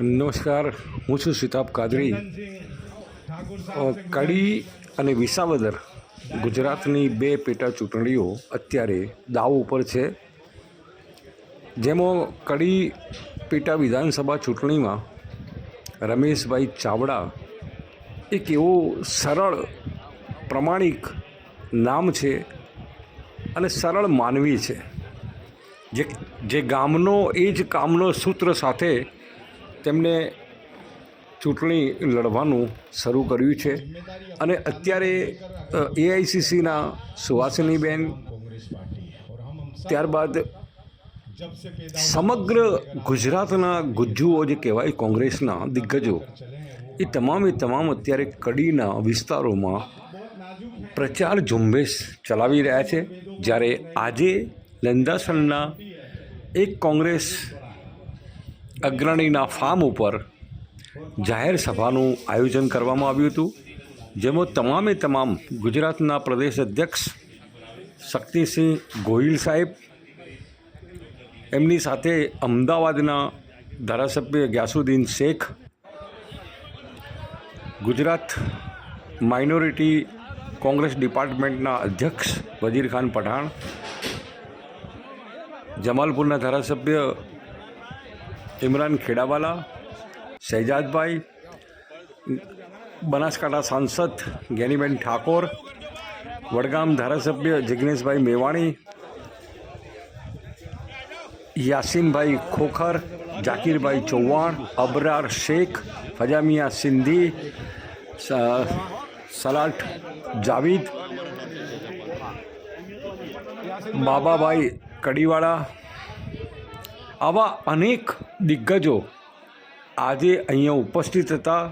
નમસ્કાર, હું છું સિતાબ કાદરી. કડી અને વિસાવદર ગુજરાતની બે પેટા ચૂંટણીઓ અત્યારે દાવ ઉપર છે. જેમાં કડી પેટા વિધાનસભા ચૂંટણીમાં રમેશભાઈ ચાવડા એક એવો સરળ પ્રમાણિક નામ છે અને સરળ માનવી છે. જે જે ગામનો એ જ કામનો સૂત્ર સાથે તેમણે ચૂંટણી લડવાનું શરૂ કર્યું છે. અને અત્યારે એઆઈસીસીના સુવાસિનીબેન ત્યારબાદ સમગ્ર ગુજરાતના ગુજ્જુઓ જે કહેવાય કોંગ્રેસના દિગ્ગજો, એ તમામે તમામ અત્યારે કડીના વિસ્તારોમાં પ્રચાર ઝુંબેશ ચલાવી રહ્યા છે. જ્યારે આજે લંદાસણના એક કોંગ્રેસ અગ્રણીના ફાર્મ ઉપર જાહેર સભાનું આયોજન કરવામાં આવ્યું હતું, જેમાં તમામે તમામ ગુજરાતના પ્રદેશ અધ્યક્ષ શક્તિસિંહ ગોહિલ સાહેબ, એમની સાથે અમદાવાદના ધારાસભ્ય ગ્યાસુદ્દીન શેખ, ગુજરાત માઇનોરિટી કોંગ્રેસ ડિપાર્ટમેન્ટના અધ્યક્ષ વજીરખાન પઠાણ, જમાલપુરના ધારાસભ્ય ઇમરાન ખેડાવાલા શહેજાદભાઈ બનાસકાંઠા સાંસદ જ્ઞાનીબેન ઠાકોર વડગામ ધારાસભ્ય જિગ્નેશભાઈ મેવાણી યાસીનભાઈ ખોખર જાકીરભાઈ ચૌહાણ અબરાર શેખ ફજામિયા સિંધી સ- સલાટ જાવીદ બાબાભાઈ કડીવાળા આવા અનેક દિગ્ગજો આજે અહીંયા ઉપસ્થિત હતા.